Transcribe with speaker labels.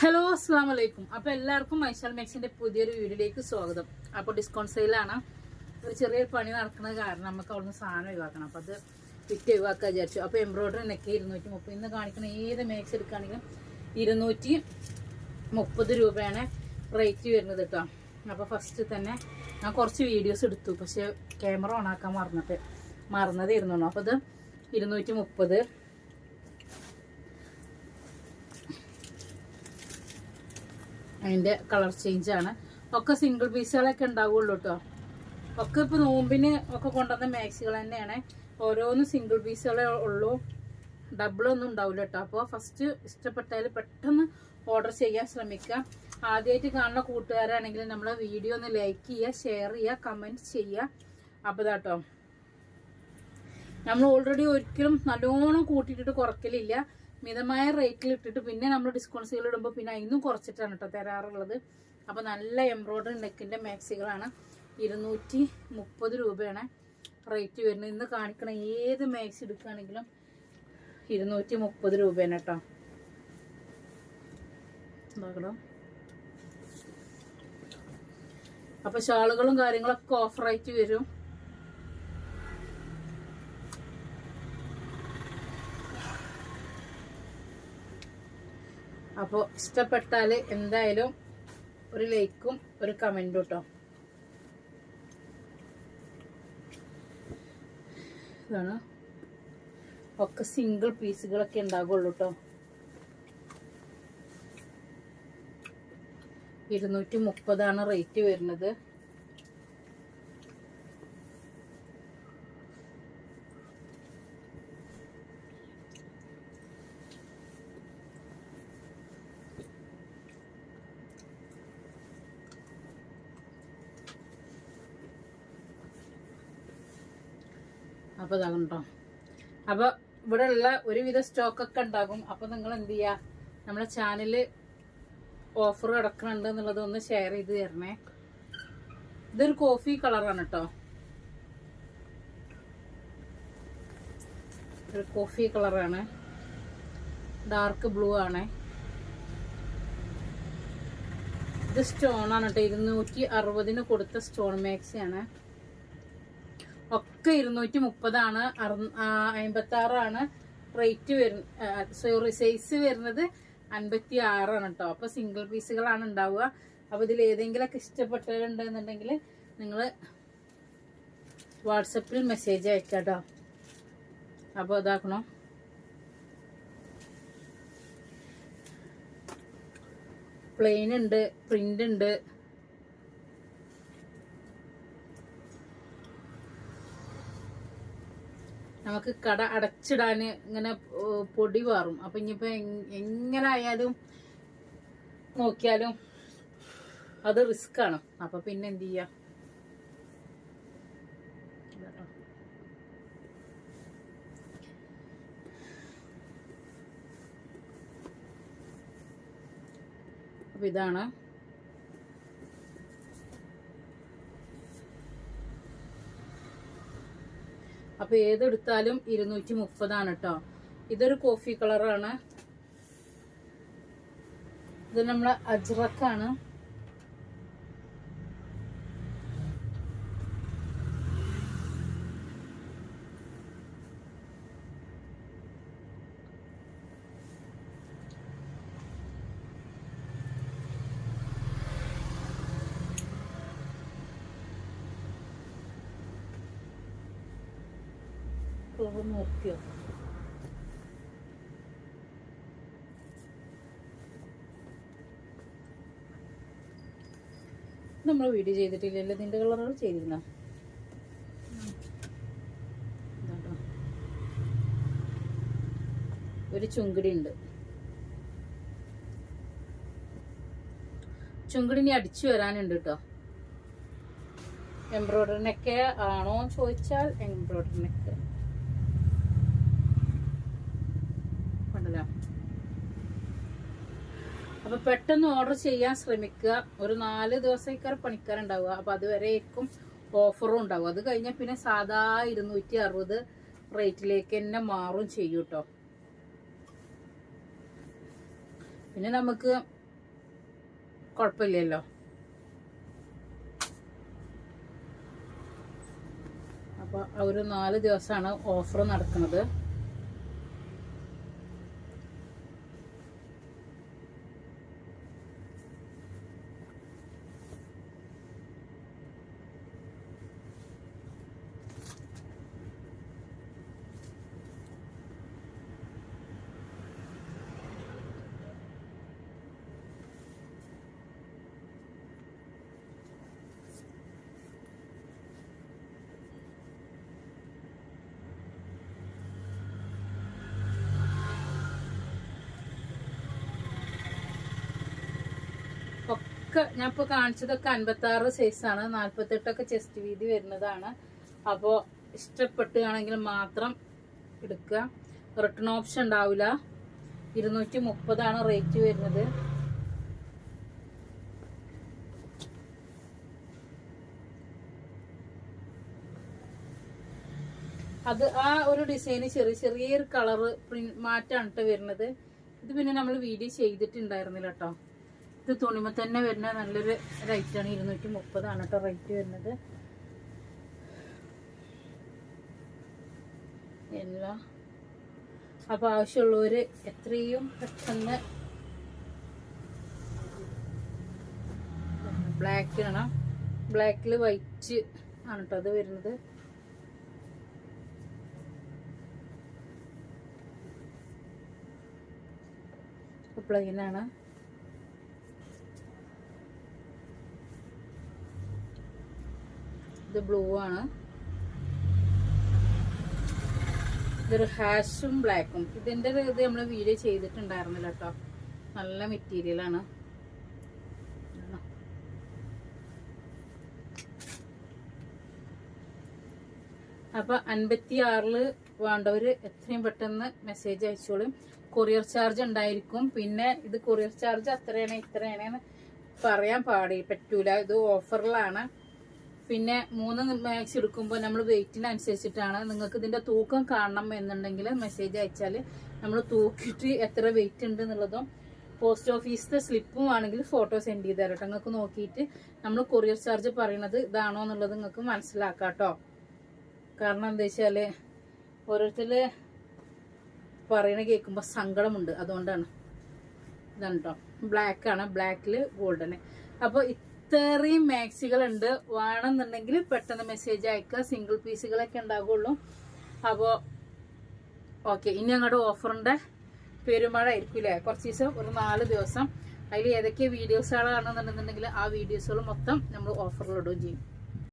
Speaker 1: Hello അസ്സാം വലൈക്കും അപ്പൊ എല്ലാവർക്കും മൈശാൽ മാക്സിന്റെ പുതിയൊരു വീഡിയോയിലേക്ക് സ്വാഗതം. അപ്പോൾ ഡിസ്കൗണ്ട് സെയിലാണ് ഒരു ചെറിയ പണി നടക്കുന്നത് കാരണം നമുക്ക് അവിടുന്ന് സാധനം ഒഴിവാക്കണം. അപ്പോൾ അത് വിറ്റ് ഒഴിവാക്കാൻ വിചാരിച്ചു. അപ്പൊ എംബ്രോയിഡറി നെക്ക് ഇരുന്നൂറ്റി മുപ്പത് ഇന്ന് കാണിക്കുന്ന ഏത് മാക്സ് എടുക്കുകയാണെങ്കിലും ഇരുന്നൂറ്റി മുപ്പത് രൂപയാണ് റേറ്റ് വരുന്നത് കേട്ടോ. അപ്പോൾ ഫസ്റ്റ് തന്നെ ഞാൻ കുറച്ച് വീഡിയോസ് എടുത്തു. പക്ഷേ ക്യാമറ ഓണാക്കാൻ മറന്നിട്ട് ഇരുന്നുള്ളൂ. അപ്പൊ അത് ഇരുന്നൂറ്റി മുപ്പത് അതിന്റെ കളർ ചേഞ്ച് ആണ്. ഒക്കെ സിംഗിൾ പീസുകളൊക്കെ ഉണ്ടാവുള്ളൂ കേട്ടോ ഒക്കെ ഇപ്പൊ നോമ്പിന് ഒക്കെ കൊണ്ടുവന്ന മാക്സികൾ തന്നെയാണ്. ഓരോന്നും സിംഗിൾ പീസുകളേ ഉള്ളൂ. ഡബിൾ ഒന്നും ഉണ്ടാവില്ല കേട്ടോ അപ്പോൾ ഫസ്റ്റ് ഇഷ്ടപ്പെട്ടാൽ പെട്ടെന്ന് ഓർഡർ ചെയ്യാൻ ശ്രമിക്കുക ആദ്യമായിട്ട് കാണുന്ന കൂട്ടുകാരാണെങ്കിൽ നമ്മളെ വീഡിയോ ഒന്ന് ലൈക്ക് ചെയ്യുക ഷെയർ ചെയ്യുക കമന്റ് ചെയ്യുക. അപ്പോൾ ഇതാട്ടോ നമ്മൾ ഓൾറെഡി ഒരിക്കലും നല്ലോണം കൂട്ടിയിട്ടിട്ട് കുറക്കലില്ല മിതമായ റേറ്റിൽ ഇട്ടിട്ട് പിന്നെ നമ്മൾ ഡിസ്കൗണ്ട് സെയിൽ ഇടുമ്പോൾ പിന്നെ അതിനും കുറച്ചിട്ടാണ് കേട്ടോ തരാറുള്ളത്. അപ്പോൾ നല്ല എംബ്രോയ്ഡറി നെക്കിന്റെ മാക്സികളാണ് ഇരുന്നൂറ്റി മുപ്പത് രൂപയാണ് റേറ്റ് വരുന്നത്. ഇന്ന് കാണിക്കണ ഏത് മാക്സി എടുക്കുകയാണെങ്കിലും ഇരുന്നൂറ്റി മുപ്പത് രൂപയാണ് കേട്ടോ അപ്പോൾ ഷാളുകളും കാര്യങ്ങളൊക്കെ ഓഫറായിട്ട് വരും. അപ്പോൾ ഇഷ്ടപ്പെട്ടാൽ എന്തായാലും ഒരു ലൈക്കും ഒരു കമന്റും കേട്ടോ ഇതാണ്. ഒക്കെ സിംഗിൾ പീസുകളൊക്കെ ഉണ്ടാകുള്ളൂ കേട്ടോ ഇരുന്നൂറ്റി മുപ്പതാണ് റേറ്റ് വരുന്നത്. അപ്പോൾ ഇതാകണ്ടോ അപ്പോൾ ഇവിടെ ഉള്ള ഒരുവിധ സ്റ്റോക്കൊക്കെ ഉണ്ടാകും. അപ്പോൾ നിങ്ങൾ എന്ത് ചെയ്യുക നമ്മളെ ചാനൽ ഓഫർ കിടക്കുന്നുണ്ട് എന്നുള്ളത് ഒന്ന് ഷെയർ ചെയ്ത് തരണേ. ഇതൊരു കോഫി കളറാണ് കേട്ടോ. ഒരു കോഫി കളറാണ് ഡാർക്ക് ബ്ലൂ ആണ്. ഇത് സ്റ്റോൺ ആണ് കേട്ടോ. ഇരുന്നൂറ്റി അറുപതിന് കൊടുത്ത സ്റ്റോൺ മാക്സി ആണ്. ഒക്കെ ഇരുന്നൂറ്റി മുപ്പതാണ് അമ്പത്തി ആറാണ് റേറ്റ് വരുന്ന സോറി സൈസ് വരുന്നത് അൻപത്തി ആറാണ് കേട്ടോ അപ്പോൾ സിംഗിൾ പീസുകളാണ് ഉണ്ടാവുക. അപ്പോൾ ഇതിൽ ഏതെങ്കിലുമൊക്കെ ഇഷ്ടപ്പെട്ടവരുണ്ടെന്നുണ്ടെങ്കിൽ നിങ്ങൾ വാട്സപ്പിൽ മെസ്സേജ് അയക്കാം കേട്ടോ അപ്പോൾ ഇതാക്കണോ? പ്ലെയിൻ ഉണ്ട് പ്രിന്റ് ഉണ്ട്. നമുക്ക് കട അടച്ചിടാൻ ഇങ്ങനെ പൊടി മാറും അപ്പൊ ഇനിയിപ്പോ എങ്- എങ്ങനെ ആയാലും നോക്കിയാലും അത് റിസ്ക് ആണ്. അപ്പൊ പിന്നെ എന്ത് ചെയ്യാ? അപ്പൊ ഇതാണ്. അപ്പൊ ഏതെടുത്താലും ഇരുന്നൂറ്റി മുപ്പതാണ് കേട്ടോ ഇതൊരു കോഫി കളറാണ്. ഇത് നമ്മളെ അജ്രക്കാണ് നോക്കിയോ നമ്മൾ വീഡിയോ ചെയ്തിട്ടില്ലല്ലോ നിന്റെ കളറുകൾ ചെയ്തിരുന്ന. ഒരു ചുങ്കിടി ഉണ്ട്. ചുങ്കിടിനി അടിച്ചു വരാനുണ്ട് കേട്ടോ. എംബ്രോയിഡറിനൊക്കെ ആണോ ചോദിച്ചാൽ എംബ്രോയിഡറി നെക്ക് ഉണ്ടല്ലോ അപ്പൊ പെട്ടെന്ന് ഓർഡർ ചെയ്യാൻ ശ്രമിക്കുക. ഒരു നാല് ദിവസക്കാർ പണിക്കാരുണ്ടാവുക. അപ്പൊ അതുവരേക്കും ഓഫറും ഉണ്ടാവും. അത് കഴിഞ്ഞാൽ പിന്നെ സാധാ ഇരുന്നൂറ്റി അറുപത് റേറ്റിലേക്ക് തന്നെ മാറും ചെയ്യും കേട്ടോ പിന്നെ നമുക്ക് കുഴപ്പമില്ലല്ലോ അപ്പോൾ ഒരു നാല് ദിവസമാണ് ഓഫർ നടക്കുന്നത്. ഒക്കെ ഞാൻ ഇപ്പോൾ കാണിച്ചതൊക്കെ അൻപത്തി ആറ് സൈസാണ്. നാൽപ്പത്തെട്ടൊക്കെ ചെസ്റ്റ് വീതി വരുന്നതാണ്. അപ്പോൾ ഇഷ്ടപ്പെട്ടുകയാണെങ്കിൽ മാത്രം എടുക്കുക. റിട്ടേൺ ഓപ്ഷൻ ഉണ്ടാവില്ല ഇരുന്നൂറ്റി മുപ്പതാണ് റേറ്റ് വരുന്നത്. അത് ആ ഒരു ഡിസൈന് ചെറിയ ചെറിയൊരു കളറ് മാറ്റാണ് കേട്ടോ വരുന്നത്. ഇത് പിന്നെ നമ്മൾ വീഡിയോ ചെയ്തിട്ടുണ്ടായിരുന്നില്ല കേട്ടോ ഇത് തുണിമ തന്നെ വരുന്ന നല്ലൊരു റേറ്റാണ് ഇരുന്നൂറ്റി മുപ്പതാണ് കേട്ടോ റേറ്റ് വരുന്നത്. എല്ലാം അപ്പോൾ ആവശ്യമുള്ളവർ എത്രയും പെട്ടെന്ന് ബ്ലാക്ക് ആണ് ബ്ലാക്കിൽ വൈറ്റ് ആണ് കേട്ടോ അത് വരുന്നത്. പ്ലെയിൻ ഇത് ബ്ലൂ ആണ്. ഇതൊരു ഹാഷും ബ്ലാക്കും. ഇതിന്റെ ഒരു ഇത് നമ്മൾ വീഡിയോ ചെയ്തിട്ടുണ്ടായിരുന്നില്ല കേട്ടോ. നല്ല മെറ്റീരിയൽ ആണ്. അപ്പൊ അൻപത്തി ആറിൽ വേണ്ടവര് എത്രയും പെട്ടെന്ന് മെസ്സേജ് അയച്ചോളും. കൊറിയർ ചാർജ് ഉണ്ടായിരിക്കും. പിന്നെ ഇത് കൊറിയർ ചാർജ് അത്രയാണ് ഇത്രയാണ് പറയാൻ പാടി പറ്റൂല. ഇത് ഓഫറിലാണ് പിന്നെ മൂന്ന് മാക്സ് എടുക്കുമ്പോൾ നമ്മൾ വെയിറ്റിനനുസരിച്ചിട്ടാണ് നിങ്ങൾക്ക് ഇതിന്റെ തൂക്കം കാണണം എന്നുണ്ടെങ്കിൽ മെസ്സേജ് അയച്ചാൽ നമ്മൾ തൂക്കിയിട്ട് എത്ര വെയിറ്റ് ഉണ്ട് എന്നുള്ളതും പോസ്റ്റ് ഓഫീസിലെ സ്ലിപ്പും ആണെങ്കിൽ ഫോട്ടോ സെൻഡ് ചെയ്ത് തരട്ടെ നിങ്ങൾക്ക് നോക്കിയിട്ട് നമ്മൾ കൊറിയർ ചാർജ് പറയണത് ഇതാണോ എന്നുള്ളത് നിങ്ങൾക്ക് മനസ്സിലാക്കാം കേട്ടോ. കാരണം എന്താ വെച്ചാൽ ഓരോരുത്തർ പറയണ കേൾക്കുമ്പോൾ സങ്കടമുണ്ട്. അതുകൊണ്ടാണ്. ഇതാണ് കേട്ടോ ബ്ലാക്ക് ആണ്. ബ്ലാക്കിൽ ഗോൾഡന് അപ്പോൾ ഇത്രയും മാക്സികൾ ഉണ്ട് വേണമെന്നുണ്ടെങ്കിൽ പെട്ടെന്ന് മെസ്സേജ് അയക്കുക. സിംഗിൾ പീസുകളൊക്കെ ഉണ്ടാകുള്ളൂ അപ്പോൾ ഓക്കെ ഇനി അങ്ങോട്ട് ഓഫറിന്റെ പെരുമഴ ആയിരിക്കില്ലേ കുറച്ച് ദിവസം ഒരു നാല് ദിവസം. അതിൽ ഏതൊക്കെ വീഡിയോസുകളാണെന്നുണ്ടെന്നുണ്ടെങ്കിൽ ആ വീഡിയോസുകൾ മൊത്തം നമ്മൾ ഓഫറിലിടുകയും ചെയ്യും.